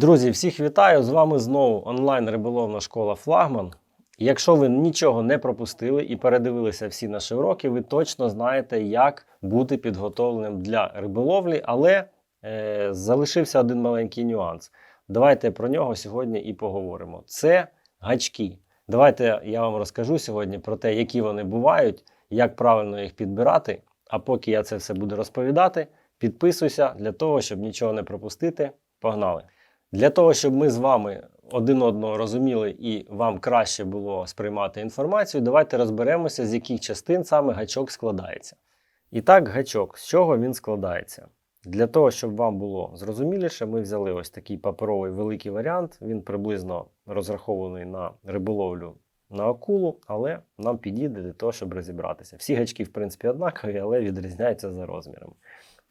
Друзі, всіх вітаю! З вами знову онлайн риболовна школа Флагман. Якщо ви нічого не пропустили і передивилися всі наші уроки, ви точно знаєте, як бути підготовленим для риболовлі, але е, залишився один маленький нюанс. Давайте про нього сьогодні і поговоримо. Це гачки. Давайте я вам розкажу сьогодні про те, які вони бувають, як правильно їх підбирати. А поки я це все буду розповідати, підписуйся для того, щоб нічого не пропустити. Погнали! Для того, щоб ми з вами один одного розуміли і вам краще було сприймати інформацію, давайте розберемося, з яких частин саме гачок складається. І так, гачок, з чого він складається? Для того, щоб вам було зрозуміліше, ми взяли ось такий паперовий великий варіант. Він приблизно розрахований на риболовлю на акулу, але нам підійде для того, щоб розібратися. Всі гачки, в принципі, однакові, але відрізняються за розмірами.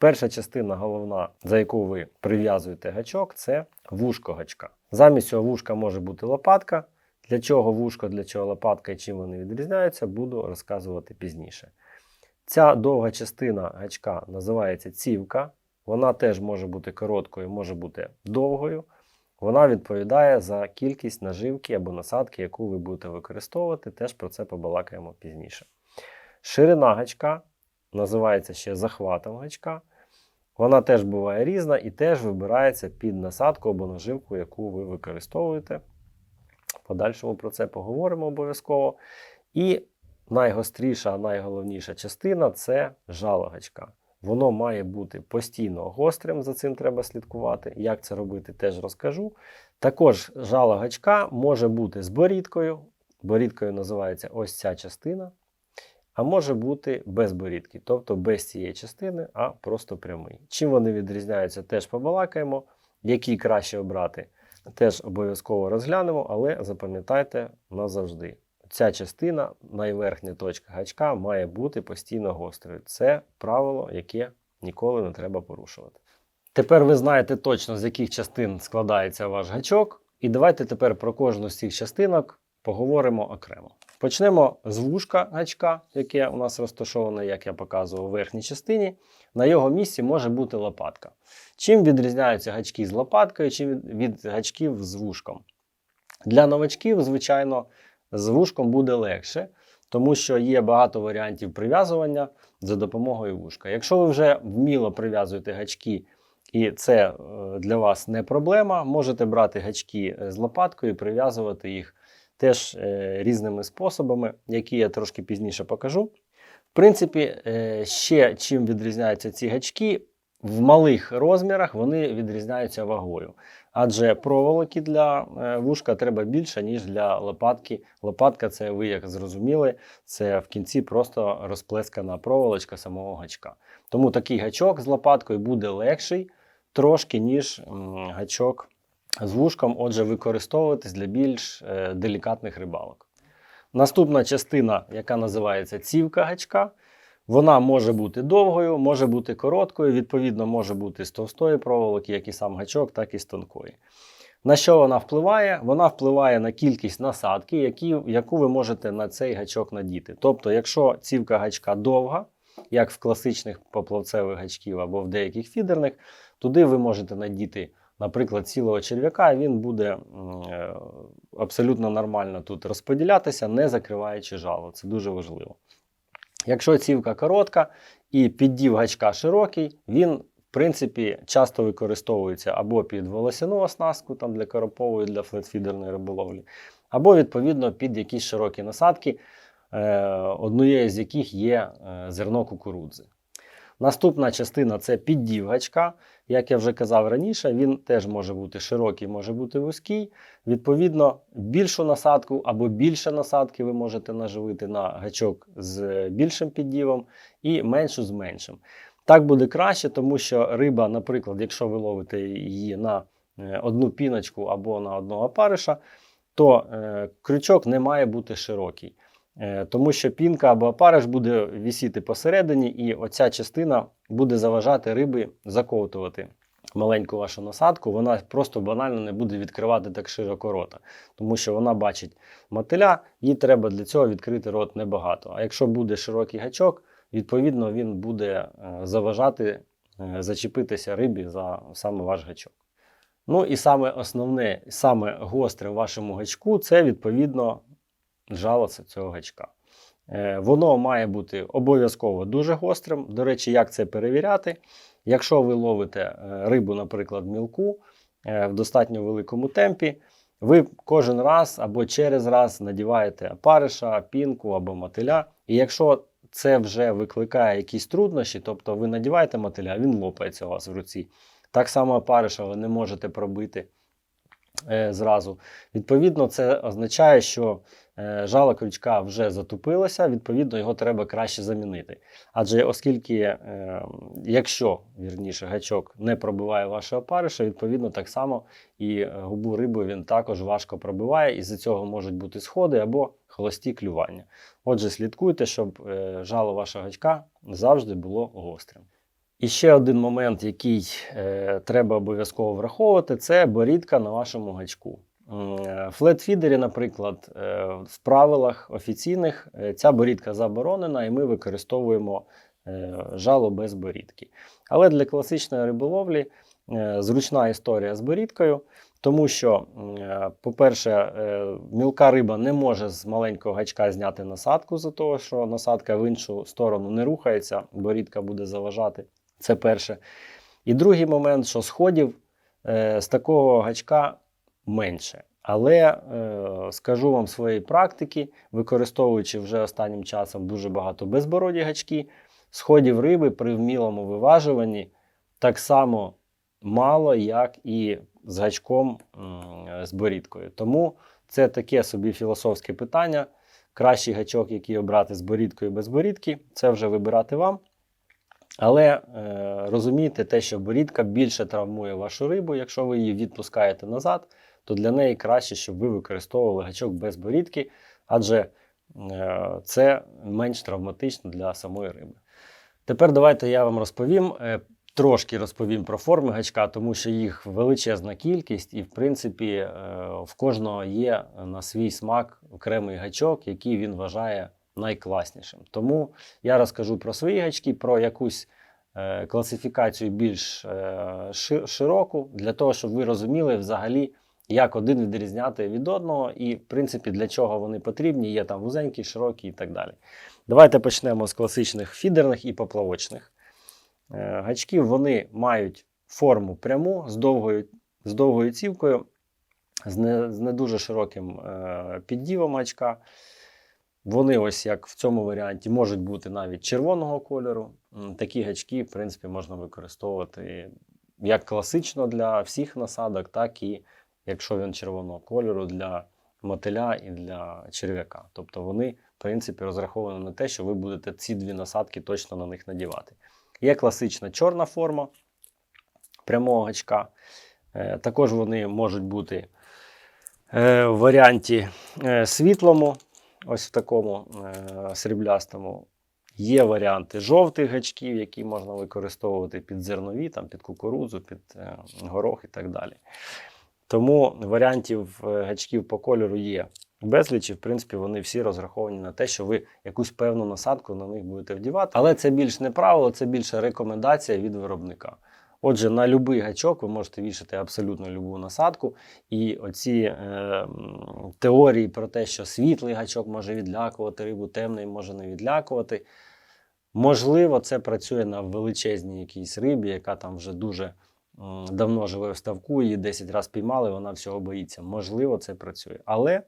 Перша частина, головна, за яку ви прив'язуєте гачок, це вушко гачка. Замість цього вушка може бути лопатка. Для чого вушко, для чого лопатка і чим вони відрізняються, буду розказувати пізніше. Ця довга частина гачка називається цівка. Вона теж може бути короткою, може бути довгою. Вона відповідає за кількість наживки або насадки, яку ви будете використовувати. Теж про це побалакаємо пізніше. Ширина гачка називається ще захватом гачка. Вона теж буває різна і теж вибирається під насадку або наживку, яку ви використовуєте. Подальшому про це поговоримо обов'язково. І найгостріша, найголовніша частина це жало гачка. Воно має бути постійно гострим, за цим треба слідкувати. Як це робити, теж розкажу. Також жало гачка може бути з борідкою. Борідкою називається ось ця частина. А може бути без борідки, тобто без цієї частини, а просто прямий. Чим вони відрізняються, теж побалакаємо. Які краще обрати, теж обов'язково розглянемо, але запам'ятайте назавжди. Ця частина, найверхня точка гачка, має бути постійно гострою. Це правило, яке ніколи не треба порушувати. Тепер ви знаєте точно, з яких частин складається ваш гачок. І давайте тепер про кожну з цих частинок поговоримо окремо. Почнемо з вушка гачка, яке у нас розташоване, як я показував, у верхній частині. На його місці може бути лопатка. Чим відрізняються гачки з лопаткою, чим від, гачків з вушком? Для новачків, звичайно, з вушком буде легше, тому що є багато варіантів прив'язування за допомогою вушка. Якщо ви вже вміло прив'язуєте гачки, і це е, для вас не проблема, можете брати гачки з лопаткою і прив'язувати їх теж е, різними способами, які я трошки пізніше покажу. В принципі, е, ще чим відрізняються ці гачки, в малих розмірах вони відрізняються вагою. Адже проволоки для е, вушка треба більше, ніж для лопатки. Лопатка це, ви як зрозуміли, це в кінці просто розплескана проволочка самого гачка. Тому такий гачок з лопаткою буде легший трошки, ніж гачок з вушком, отже, використовуватись для більш е, делікатних рибалок. Наступна частина, яка називається цівка гачка, вона може бути довгою, може бути короткою, відповідно, може бути з товстої проволоки, як і сам гачок, так і з тонкої. На що вона впливає? Вона впливає на кількість насадки, які, яку ви можете на цей гачок надіти. Тобто, якщо цівка гачка довга, як в класичних поплавцевих гачків або в деяких фідерних, туди ви можете надіти наприклад, цілого черв'яка, він буде е, абсолютно нормально тут розподілятися, не закриваючи жало. Це дуже важливо. Якщо цівка коротка і піддів гачка широкий, він, в принципі, часто використовується або під волосяну оснастку там для коропової, для флетфідерної риболовлі, або, відповідно, під якісь широкі насадки, е, однією з яких є е, зерно кукурудзи. Наступна частина це піддів гачка. Як я вже казав раніше, він теж може бути широкий, може бути вузький. Відповідно, більшу насадку або більше насадки ви можете наживити на гачок з більшим піддівом і меншу з меншим. Так буде краще, тому що риба, наприклад, якщо ви ловите її на е, одну піночку або на одного опариша, то е, крючок не має бути широкий. Е, тому що пінка або опариш буде вісіти посередині, і оця частина буде заважати риби заковтувати маленьку вашу насадку. Вона просто банально не буде відкривати так широко рота, тому що вона бачить мотиля, їй треба для цього відкрити рот небагато. А якщо буде широкий гачок, відповідно він буде е, заважати е, зачепитися рибі за саме ваш гачок. Ну і саме основне, саме гостре в вашому гачку це відповідно жало ц- цього гачка. Е, Воно має бути обов'язково дуже гострим. До речі, як це перевіряти? Якщо ви ловите е, рибу, наприклад, мілку е, в достатньо великому темпі, ви кожен раз або через раз надіваєте опариша, пінку або мотиля. І якщо це вже викликає якісь труднощі, тобто ви надіваєте мотиля, він лопається у вас в руці. Так само опариша ви не можете пробити зразу. Відповідно, це означає, що жало крючка вже затупилося, відповідно, його треба краще замінити. Адже оскільки, е, якщо вірніше, гачок не пробиває ваше опариша, відповідно, так само і е, губу риби він також важко пробиває, і з цього можуть бути сходи або холості клювання. Отже, слідкуйте, щоб е, жало вашого гачка завжди було гострим. І ще один момент, який е, треба обов'язково враховувати, це борідка на вашому гачку. Е, флетфідері, наприклад, е, в правилах офіційних е, ця борідка заборонена, і ми використовуємо жало без борідки. Але для класичної риболовлі зручна історія з борідкою, тому що, по-перше, мілка риба не може з маленького гачка зняти насадку за того, що насадка в іншу сторону не рухається, борідка буде заважати. Це перше. І другий момент, що сходів з такого гачка менше. Але е, скажу вам своєї практики, використовуючи вже останнім часом дуже багато безбороді гачки, сходів риби при вмілому виважуванні так само мало, як і з гачком м, з борідкою. Тому це таке собі філософське питання. Кращий гачок, який обрати з борідкою без борідки, це вже вибирати вам. Але е, розумійте те, що борідка більше травмує вашу рибу, якщо ви її відпускаєте назад, то для неї краще, щоб ви використовували гачок без борідки, адже е, це менш травматично для самої риби. Тепер давайте я вам розповім. е, Трошки розповім про форми гачка, тому що їх величезна кількість, і в принципі е, в кожного є на свій смак окремий гачок, який він вважає найкласнішим. Тому я розкажу про свої гачки, про якусь класифікацію більш широку, для того, щоб ви розуміли взагалі, як один відрізняти від одного, і, в принципі, для чого вони потрібні. Є там вузенькі, широкі і так далі. Давайте почнемо з класичних фідерних і поплавочних. Е, Гачків вони мають форму пряму з довгою, з довгою цівкою, з не, з не дуже широким е, піддівом гачка. Вони, ось як в цьому варіанті, можуть бути навіть червоного кольору. Такі гачки, в принципі, можна використовувати як класично для всіх насадок, так і якщо він червоного кольору для мотиля і для черв'яка. Тобто вони, в принципі, розраховані на те, що ви будете ці дві насадки точно на них надівати. Є класична чорна форма прямого гачка. Е, Також вони можуть бути е, в варіанті е, світлому, ось в такому сріблястому. Є варіанти жовтих гачків, які можна використовувати під зернові, там, під кукурудзу, під горох і так далі. Тому варіантів е, гачків по кольору є безліч, і в принципі вони всі розраховані на те, що ви якусь певну насадку на них будете вдівати. Але це більш не правило, це більше рекомендація від виробника. Отже, на будь-який гачок ви можете вішати абсолютно будь-яку насадку. І оці е, теорії про те, що світлий гачок може відлякувати рибу, темний може не відлякувати. Можливо, це працює на величезній якійсь рибі, яка там вже дуже давно живе в ставку, її 10 разів піймали, вона всього боїться. Можливо, це працює. Але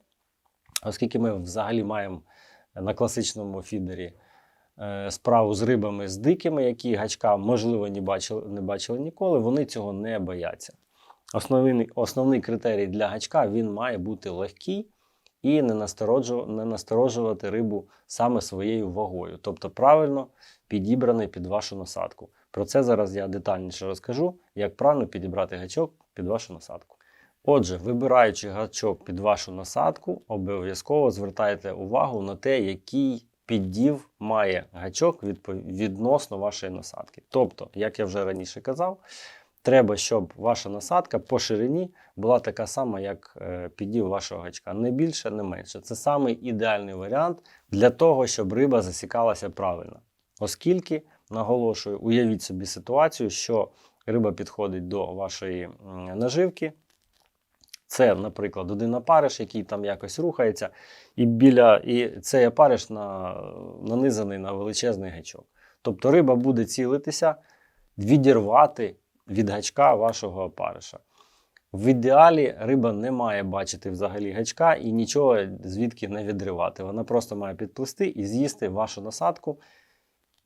оскільки ми взагалі маємо на класичному фідері е, справу з рибами з дикими, які гачка, можливо, не бачили, не бачили ніколи, вони цього не бояться. Основний, основний критерій для гачка він має бути легкий і не, настороджу, не насторожувати рибу саме своєю вагою, тобто правильно підібраний під вашу насадку. Про це зараз я детальніше розкажу, як правильно підібрати гачок під вашу насадку. Отже, вибираючи гачок під вашу насадку, обов'язково звертайте увагу на те, який піддів має гачок відносно вашої насадки. Тобто, як я вже раніше казав, треба, щоб ваша насадка по ширині була така сама, як е, піддів вашого гачка. Не більше, не менше. Це самий ідеальний варіант для того, щоб риба засікалася правильно. Оскільки, наголошую, уявіть собі ситуацію, що риба підходить до вашої наживки. Це, наприклад, один опариш, який там якось рухається, і біля і цей опариш на, нанизаний на величезний гачок. Тобто риба буде цілитися, відірвати від гачка вашого опариша. В ідеалі риба не має бачити взагалі гачка і нічого звідки не відривати. Вона просто має підплисти і з'їсти вашу насадку,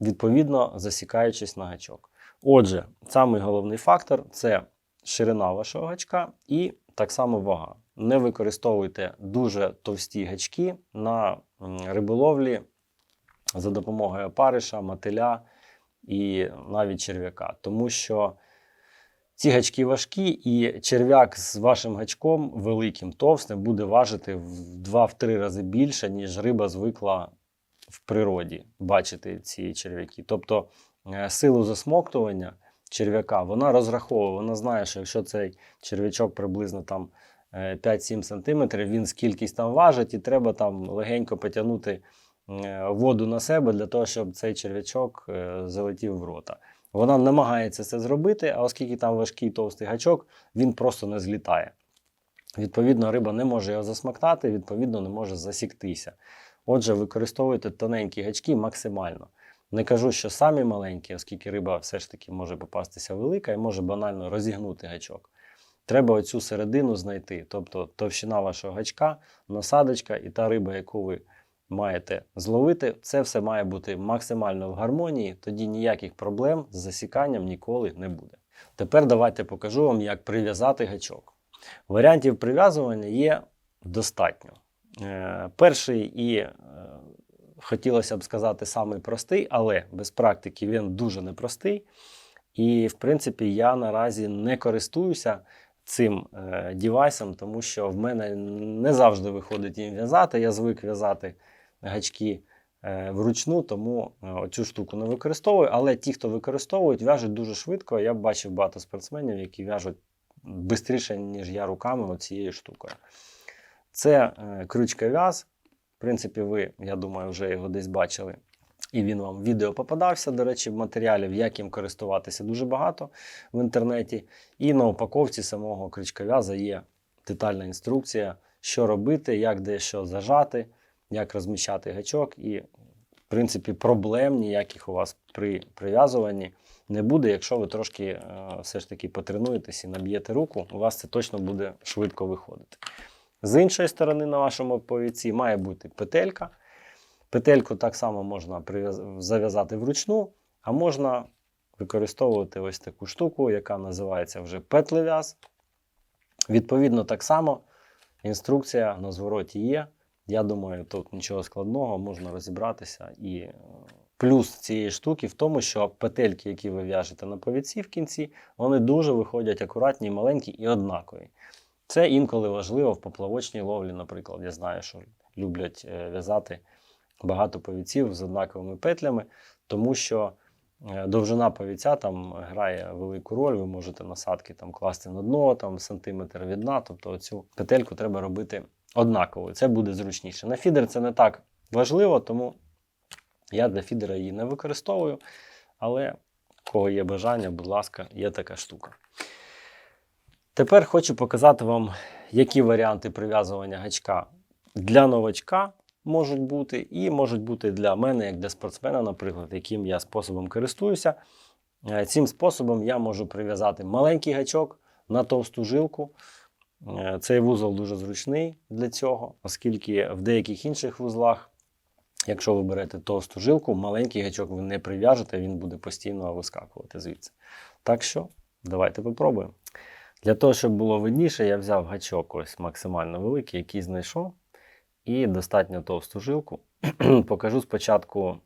відповідно засікаючись на гачок. Отже, самий головний фактор це ширина вашого гачка і так само вага. Не використовуйте дуже товсті гачки на риболовлі за допомогою опариша, мотиля і навіть черв'яка, тому що ці гачки важкі, і черв'як з вашим гачком великим, товстим, буде важити в 2-3 рази більше, ніж риба звикла в природі бачити ці черв'яки. Тобто е, силу засмоктування черв'яка вона розраховує, вона знає, що якщо цей черв'ячок приблизно там е, 5-7 см, він скількись там важить, і треба там легенько потягнути е, воду на себе для того, щоб цей черв'ячок е, залетів в рота. Вона намагається це зробити, а оскільки там важкий товстий гачок, він просто не злітає. Відповідно, риба не може його засмактати, відповідно, не може засіктися. Отже, використовуйте тоненькі гачки максимально. Не кажу, що самі маленькі, оскільки риба все ж таки може попастися велика і може банально розігнути гачок. Треба оцю середину знайти, тобто товщина вашого гачка, насадочка і та риба, яку ви маєте зловити, це все має бути максимально в гармонії, тоді ніяких проблем з засіканням ніколи не буде. Тепер давайте покажу вам, як прив'язати гачок. Варіантів прив'язування є достатньо. Е, перший і е, хотілося б сказати самий простий, але без практики він дуже непростий. І, в принципі, я наразі не користуюся цим е, дівайсом, тому що в мене не завжди виходить їм в'язати. Я звик в'язати гачки вручну, тому оцю штуку не використовую. Але ті, хто використовують, в'яжуть дуже швидко. Я бачив багато спортсменів, які в'яжуть швидше, ніж я руками оцією штукою. Це е, крючка в'яз. В принципі, ви, я думаю, вже його десь бачили. І він вам в відео попадався. До речі, матеріалів, як їм користуватися, дуже багато в інтернеті. І на упаковці самого крючков'яза є детальна інструкція, що робити, як де що зажати, як розміщати гачок. І, в принципі, проблем ніяких у вас при прив'язуванні не буде, якщо ви трошки е, все ж таки потренуєтесь і наб'єте руку, у вас це точно буде швидко виходити. З іншої сторони, на вашому повідці має бути петелька. Петельку так само можна зав'язати вручну, а можна використовувати ось таку штуку, яка називається вже петлев'яз. Відповідно, так само інструкція на звороті є. Я думаю, тут нічого складного, можна розібратися. І е, плюс цієї штуки в тому, що петельки, які ви в'яжете на повідці в кінці, вони дуже виходять акуратні, маленькі і однакові. Це інколи важливо в поплавочній ловлі, наприклад. Я знаю, що люблять е, в'язати багато повіців з однаковими петлями, тому що е, довжина повіця там грає велику роль. Ви можете насадки там класти на дно, там сантиметр від дна, тобто цю петельку треба робити однаковою. Це буде зручніше. На фідер це не так важливо, тому я для фідера її не використовую. Але кого є бажання, будь ласка, є така штука. Тепер хочу показати вам, які варіанти прив'язування гачка для новачка можуть бути, і можуть бути для мене, як для спортсмена, наприклад, яким я способом користуюся. Е, Цим способом я можу прив'язати маленький гачок на товсту жилку. Е, Цей вузол дуже зручний для цього, оскільки в деяких інших вузлах, якщо ви берете товсту жилку, маленький гачок ви не прив'яжете, він буде постійно вискакувати звідси. Так що, давайте попробуємо. Для того, щоб було видніше, я взяв гачок ось максимально великий, який знайшов, і достатньо товсту жилку. Покажу спочатку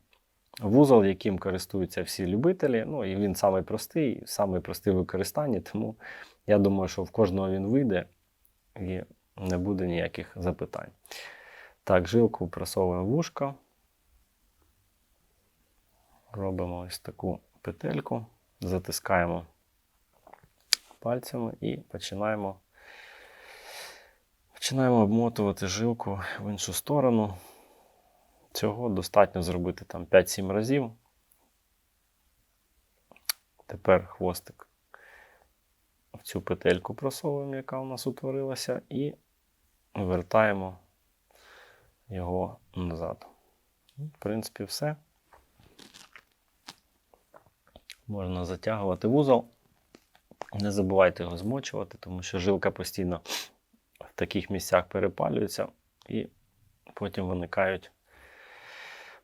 вузол, яким користуються всі любителі. Ну і він самий простий, самий простий в використанні, тому я думаю, що в кожного він вийде і не буде ніяких запитань. Так, жилку просовуємо в вушко. Робимо ось таку петельку, затискаємо пальцями і починаємо, починаємо обмотувати жилку в іншу сторону. Цього достатньо зробити там 5-7 разів. Тепер хвостик в цю петельку просовуємо, яка у нас утворилася, і вертаємо його назад. В принципі, все. Можна затягувати вузол. Не забувайте його змочувати, тому що жилка постійно в таких місцях перепалюється і потім виникають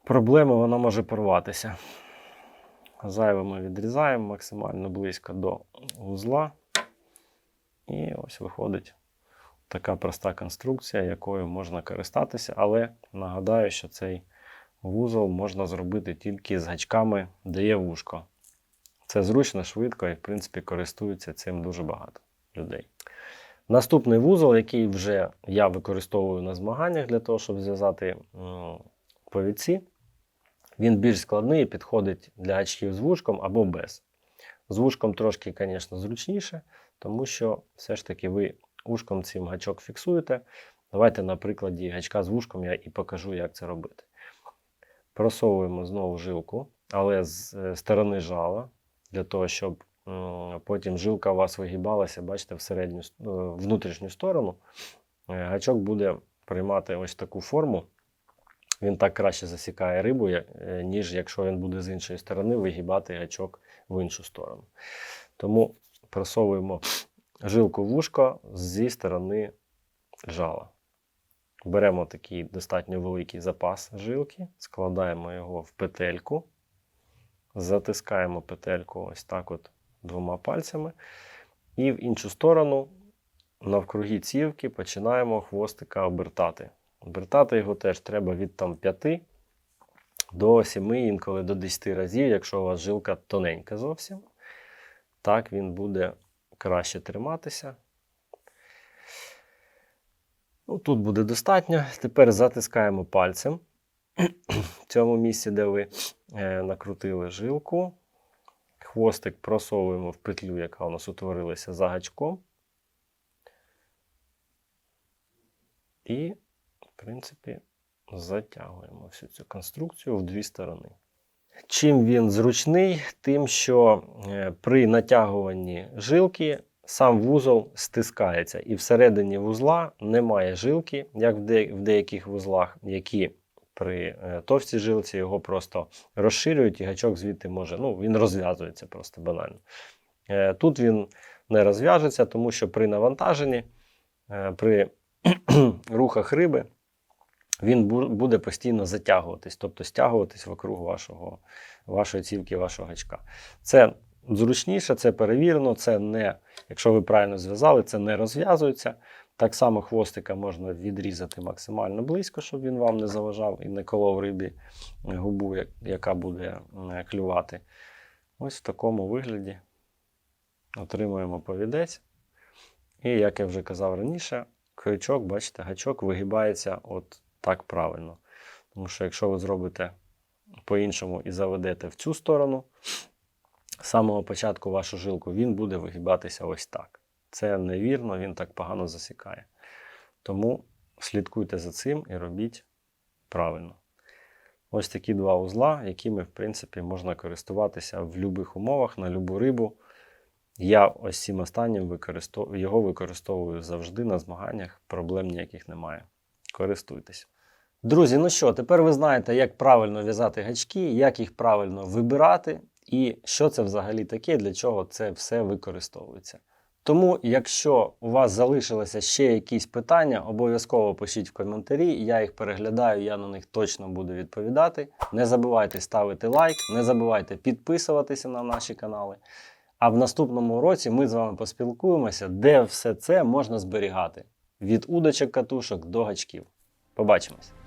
проблеми, вона може порватися. Зайве ми відрізаємо максимально близько до вузла. І ось виходить така проста конструкція, якою можна користатися, але нагадаю, що цей вузол можна зробити тільки з гачками, де є вушко. Це зручно, швидко і, в принципі, користуються цим дуже багато людей. Наступний вузол, який вже я використовую на змаганнях для того, щоб зв'язати повідці, він більш складний і підходить для гачків з вушком або без. З вушком трошки, звісно, зручніше, тому що все ж таки ви вушком цим гачок фіксуєте. Давайте на прикладі гачка з вушком я і покажу, як це робити. Просовуємо знову жилку, але з е, сторони жала, для того, щоб потім жилка у вас вигибалася, бачите, в середню, е, внутрішню сторону. Е, Гачок буде приймати ось таку форму. Він так краще засікає рибу, е, ніж якщо він буде з іншої сторони вигибати гачок в іншу сторону. Тому просовуємо жилку вушко зі сторони жала. Беремо такий достатньо великий запас жилки, складаємо його в петельку, затискаємо петельку ось так от двома пальцями. І в іншу сторону, навкруги цівки, починаємо хвостика обертати. Обертати його теж треба від там, 5 до 7, інколи до 10 разів, якщо у вас жилка тоненька зовсім. Так він буде краще триматися. Ну, тут буде достатньо. Тепер затискаємо пальцем в цьому місці, де ви накрутили жилку. Хвостик просовуємо в петлю, яка у нас утворилася за гачком. І, в принципі, затягуємо всю цю конструкцію в дві сторони. Чим він зручний, тим, що е, при натягуванні жилки сам вузол стискається, і всередині вузла немає жилки, як в деяких вузлах, які при е, товстій жилці його просто розширюють, і гачок звідти може, ну, він розв'язується просто банально. Е, Тут він не розв'яжеться, тому що при навантаженні, е, при рухах риби, він буде постійно затягуватись, тобто стягуватись вокруг вашого, вашої цівки, вашого гачка. Це зручніше, це перевірено, це не, якщо ви правильно зв'язали, це не розв'язується. Так само хвостика можна відрізати максимально близько, щоб він вам не заважав і не колов рибі губу, яка буде е, клювати. Ось в такому вигляді отримуємо повідець. І, як я вже казав раніше, крючок, бачите, гачок вигибається от так правильно. Тому що якщо ви зробите по-іншому і заведете в цю сторону, з самого початку вашу жилку, він буде вигибатися ось так. Це невірно, він так погано засікає. Тому слідкуйте за цим і робіть правильно. Ось такі два узла, якими, в принципі, можна користуватися в будь-яких умовах на любу рибу. Я ось цим останнім використов... його використовую завжди на змаганнях, проблем ніяких немає. Користуйтесь. Друзі, ну що, тепер ви знаєте, як правильно в'язати гачки, як їх правильно вибирати, і що це взагалі таке, для чого це все використовується. Тому, якщо у вас залишилося ще якісь питання, обов'язково пишіть в коментарі, я їх переглядаю, я на них точно буду відповідати. Не забувайте ставити лайк, не забувайте підписуватися на наші канали. А в наступному році ми з вами поспілкуємося, де все це можна зберігати. Від удочок катушок до гачків. Побачимось!